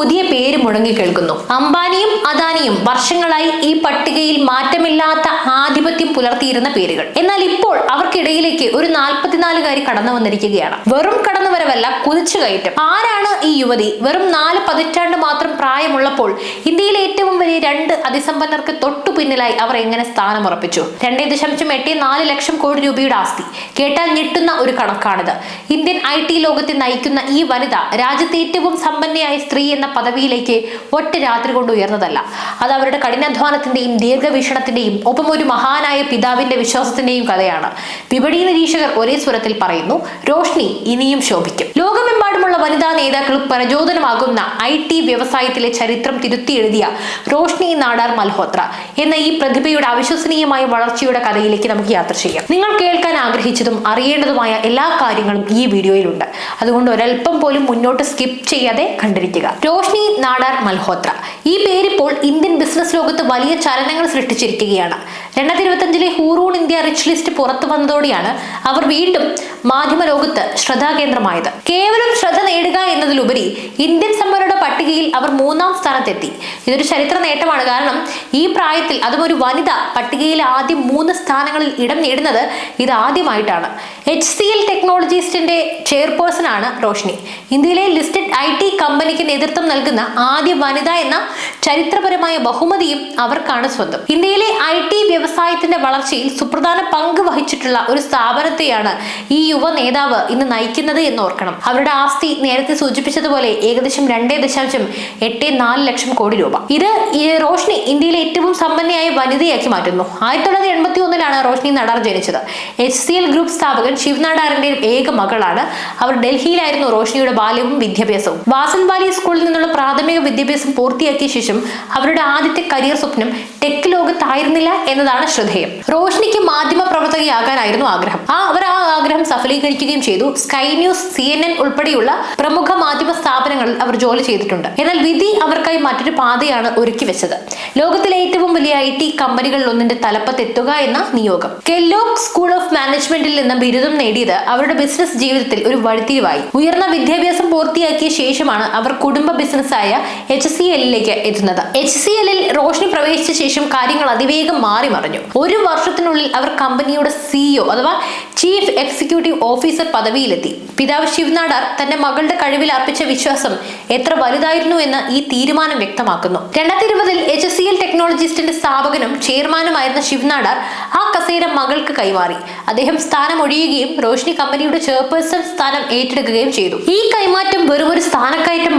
പുതിയ പേര് മുഴങ്ങി കേൾക്കുന്നു. അംബാനിയും അദാനിയും വർഷങ്ങളായി ഈ പട്ടികയിൽ മാറ്റമില്ലാത്ത ആധിപത്യം പുലർത്തിയിരുന്ന പേരുകൾ. എന്നാൽ ഇപ്പോൾ അവർക്കിടയിലേക്ക് ഒരു നാൽപ്പത്തിനാലുകാരി കടന്നു വന്നിരിക്കുകയാണ്. വെറും കടന്നുവരവല്ല കുതിച്ചുകയറ്റം ആരാണ് ഈ യുവതി? വെറും നാല് പതിറ്റാണ്ട് മാത്രം പ്രായമുള്ളപ്പോൾ ഇന്ത്യയിലെ ഏറ്റവും വലിയ രണ്ട് അതിസമ്പന്നർക്ക് തൊട്ടു പിന്നിലായി അവർ എങ്ങനെ സ്ഥാനമുറപ്പിച്ചു? രണ്ടേ ദശാംശം എട്ട് നാല് ലക്ഷം കോടി രൂപയുടെ ആസ്തി. കേട്ടാൽ ഞെട്ടുന്ന ഒരു കണക്കാണിത്. ഇന്ത്യൻ ഐ ടി ലോകത്തെ നയിക്കുന്ന ഈ വനിത രാജ്യത്തെ ഏറ്റവും സമ്പന്നയായ സ്ത്രീ എന്ന പദവിയിലേക്ക് ഒറ്റ രാത്രി കൊണ്ട് ഉയർന്നതല്ല. അത് അവരുടെ കഠിനാധ്വാനത്തിന്റെയും ദീർഘവീക്ഷണത്തിന്റെയും ഒപ്പം ഒരു മഹാനായ പിതാവിന്റെ വിശ്വാസത്തിന്റെയും കഥയാണ്. വിപണി നിരീക്ഷകർ ഒരേ സ്വരത്തിൽ പറയുന്നു റോഷ്നി ഇനിയും ശോഭിക്കും. ലോകമെമ്പാടുമുള്ള വനിതാ നേതാക്കളും പ്രചോദനമാകുന്ന ഐ ടി വ്യവസായത്തിലെ ചരിത്രം തിരുത്തി എഴുതിയ റോഷ്നി നാടാർ മൽഹോത്ര എന്ന ഈ പ്രതിഭയുടെ അവിശ്വസനീയമായ വളർച്ചയുടെ കഥയിലേക്ക് നമുക്ക് യാത്ര ചെയ്യാം. നിങ്ങൾ കേൾക്കാൻ ആഗ്രഹിച്ചതും അറിയേണ്ടതുമായ എല്ലാ കാര്യങ്ങളും ഈ വീഡിയോയിലുണ്ട്. അതുകൊണ്ട് ഒരൽപ്പം പോലും മുന്നോട്ട് സ്കിപ്പ് ചെയ്യാതെ കണ്ടിരിക്കുക. റോഷ്നി നാടാർ മൽഹോത്ര. ഈ പേരിപ്പോൾ ഇന്ത്യൻ ബിസിനസ് ലോകത്ത് വലിയ ചലനങ്ങൾ സൃഷ്ടിച്ചിരിക്കുകയാണ്. രണ്ടായിരത്തി ഇരുപത്തഞ്ചിലെ ഹൂറൂൺ ഇന്ത്യ റിച്ച് ലിസ്റ്റ് പുറത്തു വന്നതോടെയാണ് അവർ വീണ്ടും മാധ്യമ ലോകത്ത് ശ്രദ്ധാകേന്ദ്രമായത്. കേവലം ശ്രദ്ധ നേടുക എന്നതിലുപരി ഇന്ത്യൻ സമ്പന്നരുടെ പട്ടികയിൽ അവർ മൂന്നാം സ്ഥാനത്തെത്തി. ഇതൊരു ചരിത്ര നേട്ടമാണ്. കാരണം ഈ പ്രായത്തിൽ അതും ഒരു വനിത പട്ടികയിൽ ആദ്യം മൂന്ന് സ്ഥാനങ്ങളിൽ ഇടം നേടുന്നത് ഇത് ആദ്യമായിട്ടാണ്. എച്ച് സി എൽ ടെക്നോളജിസ്റ്റിന്റെ ചെയർപേഴ്സൺ ആണ് റോഷ്നി ഇന്ത്യയിലെ ലിസ്റ്റഡ് ഐ ടി കമ്പനിക്ക് നേതൃത്വം നൽകുന്ന ആദ്യ വനിത എന്ന ചരിത്രപരമായ ബഹുമതിയും അവർക്കാണ് സ്വന്തം. ഇന്ത്യയിലെ ഐ ടി വ്യവസായത്തിന്റെ വളർച്ചയിൽ സുപ്രധാന പങ്ക് വഹിച്ചിട്ടുള്ള ഒരു സ്ഥാപനത്തെയാണ് ഈ യുവ നേതാവ് ഇന്ന് നയിക്കുന്നത് എന്ന് ഓർക്കണം. അവരുടെ ആസ്തി നേരത്തെ സൂചിപ്പിച്ചതുപോലെ ഏകദേശം രണ്ടേ ദശാംശം എട്ട് നാല് ലക്ഷം കോടി രൂപ. ഇത് റോഷ്നി ഇന്ത്യയിലെ ഏറ്റവും സമ്പന്നയായ വനിതയാക്കി മാറ്റുന്നു. ആയിരത്തി തൊള്ളായിരത്തി എൺപത്തി ഒന്നിലാണ് റോഷ്നി നടാർ ജനിച്ചത്. എച്ച് സി എൽ ഗ്രൂപ്പ് സ്ഥാപകൻ ശിവ് നടാറിന്റെ ഏക മകളാണ്. അവർ ഡൽഹിയിലായിരുന്നു റോഷ്നിയുടെ ബാല്യവും വിദ്യാഭ്യാസവും. വാസൻവാലി സ്കൂളിൽ നിന്നുള്ള പ്രാഥമിക വിദ്യാഭ്യാസം പൂർത്തിയാക്കിയ ശേഷം അവരുടെ ആദ്യത്തെ കരിയർ സ്വപ്നം ടെക് ലോകത്തായിരുന്നില്ല എന്നതാണ് ശ്രദ്ധേയം. റോഷ്നിക്ക് മാധ്യമ പ്രവർത്തകയാകാനായിരുന്നു ആഗ്രഹം. ആ അവർ ആ ആഗ്രഹം സഫലീകരിക്കുകയും ചെയ്തു. Sky News C N N ഉൾപ്പെടെയുള്ള പ്രമുഖ മാധ്യമ സ്ഥാപനങ്ങളിൽ അവർ ജോലി ചെയ്തിട്ടുണ്ട്. എന്നാൽ വിധി അവർക്കായി മറ്റൊരു പാതയാണ് ഒരുക്കി വെച്ചത്. ലോകത്തിലെ ഏറ്റവും വലിയ ഐ ടി കമ്പനികളിൽ ഒന്നിന്റെ തലപ്പത്തെത്തുക എന്ന നിയോഗം. കെല്ലോഗ് സ്കൂൾ ഓഫ് മാനേജ്മെന്റിൽ നിന്ന് ബിരുദം നേടിയത് അവരുടെ ബിസിനസ് ജീവിതത്തിൽ ഒരു വഴിത്തിരിവായി. ഉയർന്ന വിദ്യാഭ്യാസം പൂർത്തിയാക്കിയ ശേഷമാണ് അവർ കുടുംബ ബിസിനസ്സായ എച്ച് സി എല്ലിലേക്ക് എത്തുന്നത്. എച്ച് സി എല്ലിൽ റോഷ്നി പ്രവേശിച്ച ശേഷം കാര്യങ്ങൾ അതിവേഗം മാറി മറിഞ്ഞു. ഒരു വർഷത്തിനുള്ളിൽ അവർ കമ്പനിയുടെ സിഇഒ അഥവാ ചീഫ് എക്സിക്യൂട്ടീവ് ഓഫീസർ പദവിയിലെത്തി. പിതാവ് ശിവനാടാർ തന്റെ മകളുടെ കഴിവിൽ അർപ്പിച്ച വിശ്വാസം എത്ര വലുതായിരുന്നു എന്ന് ഈ തീരുമാനം വ്യക്തമാക്കുന്നു. രണ്ടായിരത്തി ഇരുപതിൽ എച്ച് സി എൽ ടെക്നോളജിസ്റ്റിന്റെ സ്ഥാപകനും ചെയർമാനുമായിരുന്ന ശിവനാടാർ ആ കസേര മകൾക്ക് കൈമാറി. അദ്ദേഹം സ്ഥാനം ഒഴിയുകയും റോഷ്നി കമ്പനിയുടെ ചെയർപേഴ്സൺ സ്ഥാനം ഏറ്റെടുക്കുകയും ചെയ്തു. ഈ കൈമാറ്റം വെറും ഒരു സ്ഥാനക്കയറ്റം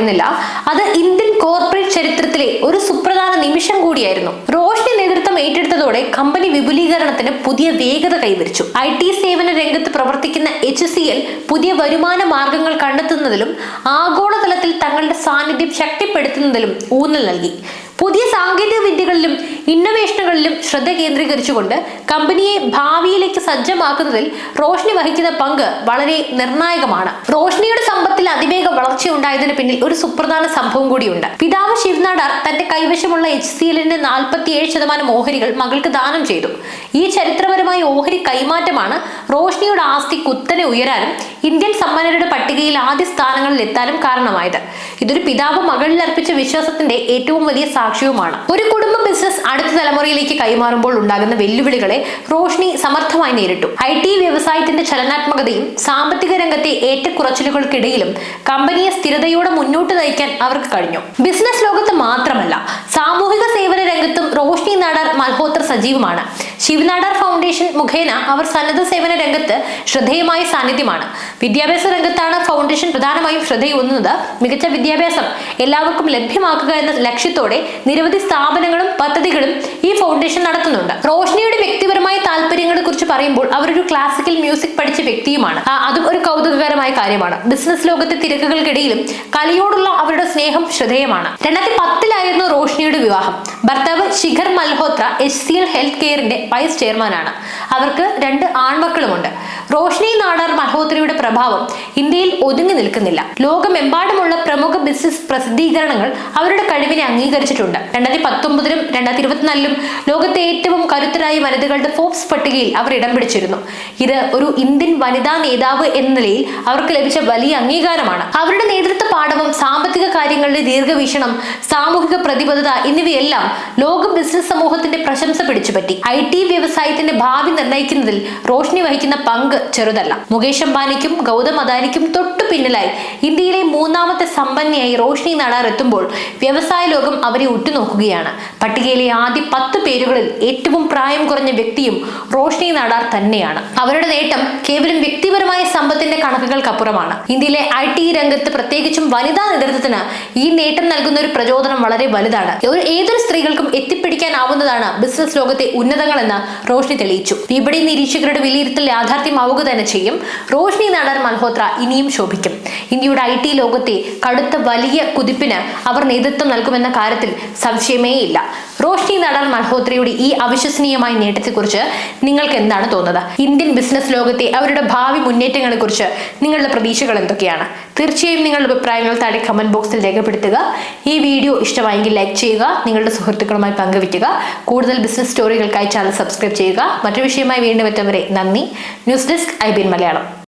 മാത്രമായിരുന്നില്ല അത് ഇന്ത്യൻ കോർപ്പറേറ്റ് ചരിത്രത്തിലെ ഒരു സുപ്രധാന നിമിഷം കൂടിയായിരുന്നു. റോഷ്നി നേതൃത്വം ഏറ്റെടുത്തതോടെ കമ്പനി വിപുലീകരണത്തിന് പുതിയ വേഗത കൈവരിച്ചു. ഐ ടി സേവന രംഗത്ത് പ്രവർത്തിക്കുന്ന എച്ച് സി എൽ പുതിയ വരുമാന മാർഗങ്ങൾ കണ്ടെത്തുന്നതിലും ആഗോളതലത്തിൽ തങ്ങളുടെ സാന്നിധ്യം ശക്തിപ്പെടുത്തുന്നതിലും ഊന്നൽ നൽകി. പുതിയ സാങ്കേതിക വിദ്യകളിലും ഇന്നൊവേഷനുകളിലും ശ്രദ്ധ കേന്ദ്രീകരിച്ചുകൊണ്ട് കമ്പനിയെ ഭാവിയിലേക്ക് സജ്ജമാക്കുന്നതിൽ റോഷ്നി വഹിക്കുന്ന പങ്ക് വളരെ നിർണായകമാണ്. റോഷ്നിയുടെ സമ്പത്തിൽ അതിവേഗ വളർച്ചയുണ്ടായതിന് പിന്നിൽ ഒരു സുപ്രധാന സംഭവം കൂടിയുണ്ട്. പിതാവ് ശിവനാടാർ തന്റെ കൈവശമുള്ള എച്ച് സി എല്ലിന്റെ നാൽപ്പത്തിയേഴ് ശതമാനം ഓഹരികൾ മകൾക്ക് ദാനം ചെയ്തു. ഈ ചരിത്രപരമായ ഓഹരി കൈമാറ്റമാണ് റോഷ്നിയുടെ ആസ്തി കുത്തനെ ഉയരാനും ഇന്ത്യൻ സമ്പന്നരുടെ പട്ടികയിൽ ആദ്യ സ്ഥാനങ്ങളിൽ എത്താനും കാരണമായത്. ഇതൊരു പിതാവ് മകളിൽ അർപ്പിച്ച വിശ്വാസത്തിന്റെ ഏറ്റവും വലിയ സാക്ഷ്യവുമാണ്. ഒരു കുടുംബ ബിസിനസ് അടുത്ത തലമുറയിലേക്ക് കൈമാറുമ്പോൾ ഉണ്ടാകുന്ന വെല്ലുവിളികളെ റോഷ്നി സമർത്ഥമായി നേരിട്ടു. ഐ ടി വ്യവസായത്തിന്റെ ചലനാത്മകതയും സാമ്പത്തിക രംഗത്തെ ഏറ്റക്കുറച്ചിലുകൾക്കിടയിലും കമ്പനിയെ സ്ഥിരതയോടെ മുന്നോട്ട് നയിക്കാൻ അവർക്ക് കഴിഞ്ഞു. ബിസിനസ് ലോകത്ത് മാത്രമല്ല സാമൂഹിക സേവന രംഗത്തും റോഷ്നി നാടാർ മൽഹോത്ര സജീവമാണ്. ശിവനാടാർ ഫൗണ്ടേഷൻ മുഖേന അവർ സന്നദ്ധ സേവന രംഗത്ത് ശ്രദ്ധേയമായ സാന്നിധ്യമാണ്. വിദ്യാഭ്യാസ രംഗത്താണ് ഫൗണ്ടേഷൻ പ്രധാനമായും ശ്രദ്ധയൂന്നുന്നത് മികച്ച വിദ്യാഭ്യാസം എല്ലാവർക്കും ലഭ്യമാക്കുക എന്ന ലക്ഷ്യത്തോടെ നിരവധി സ്ഥാപനങ്ങളും പദ്ധതികളും ഈ ഫൗണ്ടേഷൻ നടത്തുന്നുണ്ട്. റോഷ്നിയുടെ വ്യക്തിപരമായ താല്പര്യങ്ങളെ കുറിച്ച് പറയുമ്പോൾ അവരൊരു ക്ലാസിക്കൽ മ്യൂസിക് പഠിച്ച വ്യക്തിയുമാണ്. അതും ഒരു കൗതുകകരമായ കാര്യമാണ്. ബിസിനസ് ലോകത്തെ തിരക്കുകൾക്കിടയിലും കലയോടുള്ള അവരുടെ സ്നേഹം ശ്രദ്ധേയമാണ്. രണ്ടായിരത്തി പത്തിലായിരുന്നു റോഷ്നിയുടെ വിവാഹം. ഭർത്താവ് Shikhar Malhotra H C L health കെയറിന്റെ vice ചെയർമാനാണ് അവർക്ക് രണ്ട് ആൺമക്കളുമുണ്ട്. റോഷ്നി നാടാർ മൽഹോത്രയുടെ പ്രഭാവം ഇന്ത്യയിൽ ഒതുങ്ങി നിൽക്കുന്നില്ല. ലോകമെമ്പാടുമുള്ള പ്രമുഖ ബിസിനസ് പ്രസിദ്ധീകരണങ്ങൾ അവരുടെ കഴിവിനെ അംഗീകരിച്ചിട്ടുണ്ട്. രണ്ടായിരത്തി പത്തൊമ്പതിലും രണ്ടായിരത്തി ഇരുപത്തിനാലിലും ലോകത്തെ ഏറ്റവും കരുത്തരായ വനിതകളുടെ ഫോബ്സ് പട്ടികയിൽ അവർ ഇടം പിടിച്ചിരുന്നു. ഇത് ഒരു ഇന്ത്യൻ വനിതാ നേതാവ് എന്ന നിലയിൽ അവർക്ക് ലഭിച്ച വലിയ അംഗീകാരമാണ്. അവരുടെ നേതൃത്വ പാഠവും സാമ്പത്തിക കാര്യങ്ങളുടെ ദീർഘവീക്ഷണം സാമൂഹിക പ്രതിബദ്ധത എന്നിവയെല്ലാം ലോക ബിസിനസ് സമൂഹത്തിന്റെ പ്രശംസ പിടിച്ചുപറ്റി. ഐ ടി വ്യവസായത്തിന്റെ ഭാവി നിർണയിക്കുന്നതിൽ റോഷ്നി വഹിക്കുന്ന പങ്ക് ചെറുതല്ല. മുകേഷ് അംബാനിക്കും ഗൗതം അദാനിക്കും തൊട്ടു പിന്നിലായി. ഇന്ത്യയിലെ മൂന്നാമത്തെ സമ്പന്നയായി റോഷ്നി നടാർ എത്തുമ്പോൾ വ്യവസായ ലോകം അവരെ ഉറ്റുനോക്കുകയാണ്. പട്ടികയിലെ ആദ്യ പത്ത് പേരുകളിൽ ഏറ്റവും പ്രായം കുറഞ്ഞ വ്യക്തിയും റോഷ്നി നടാർ തന്നെയാണ്. അവരുടെ നേട്ടം കേവലം വ്യക്തിപരമായ സമ്പത്തിന്റെ കണക്കുകൾക്കപ്പുറമാണ്. ഇന്ത്യയിലെ ഐ ടി രംഗത്ത് പ്രത്യേകിച്ചും വനിതാ നേതൃത്വത്തിന് ഈ നേട്ടം നൽകുന്ന ഒരു പ്രചോദനം വളരെ വലുതാണ്. ഏതൊരു സ്ത്രീകൾക്കും എത്തിപ്പിടിക്കാനാവുന്നതാണ് ബിസിനസ് ലോകത്തെ ഉന്നതങ്ങളെന്ന് റോഷ്നി തെളിയിച്ചു. വിപണി നിരീക്ഷകരുടെ വിലയിരുത്തൽ യാഥാർത്ഥ്യമാവുക തന്നെ ചെയ്യും. റോഷ്നി നടൻ മൽഹോത്ര ഇനിയും ശോഭിക്കും. ഇന്ത്യയുടെ ഐ ടി ലോകത്തെ കടുത്ത വലിയ കുതിപ്പിന് അവർ നേതൃത്വം നൽകുമെന്ന കാര്യത്തിൽ സംശയമേ ഇല്ല റോഷ്നി നടൻ മൽഹോത്രയുടെ ഈ അവിശ്വസനീയമായ നേട്ടത്തെക്കുറിച്ച് നിങ്ങൾക്ക് എന്താണ് തോന്നുന്നത്? ഇന്ത്യൻ ബിസിനസ് ലോകത്തെ അവരുടെ ഭാവി മുന്നേറ്റങ്ങളെ കുറിച്ച് നിങ്ങളുടെ പ്രതീക്ഷകൾ എന്തൊക്കെയാണ്? തീർച്ചയായും നിങ്ങളുടെ അഭിപ്രായങ്ങൾ താഴെ കമന്റ് ബോക്സിൽ രേഖപ്പെടുത്തുക. ഈ വീഡിയോ ഇഷ്ടമായെങ്കിൽ ലൈക്ക് ചെയ്യുക നിങ്ങളുടെ സുഹൃത്തുക്കളുമായി പങ്കുവയ്ക്കുക. കൂടുതൽ ബിസിനസ് സ്റ്റോറികൾക്കായി ചാനൽ സബ്സ്ക്രൈബ് ചെയ്യുക. മറ്റൊരു വിഷയമായി വീണ്ടും എത്തുന്നവരെ നന്ദി. News desk I Malayalam.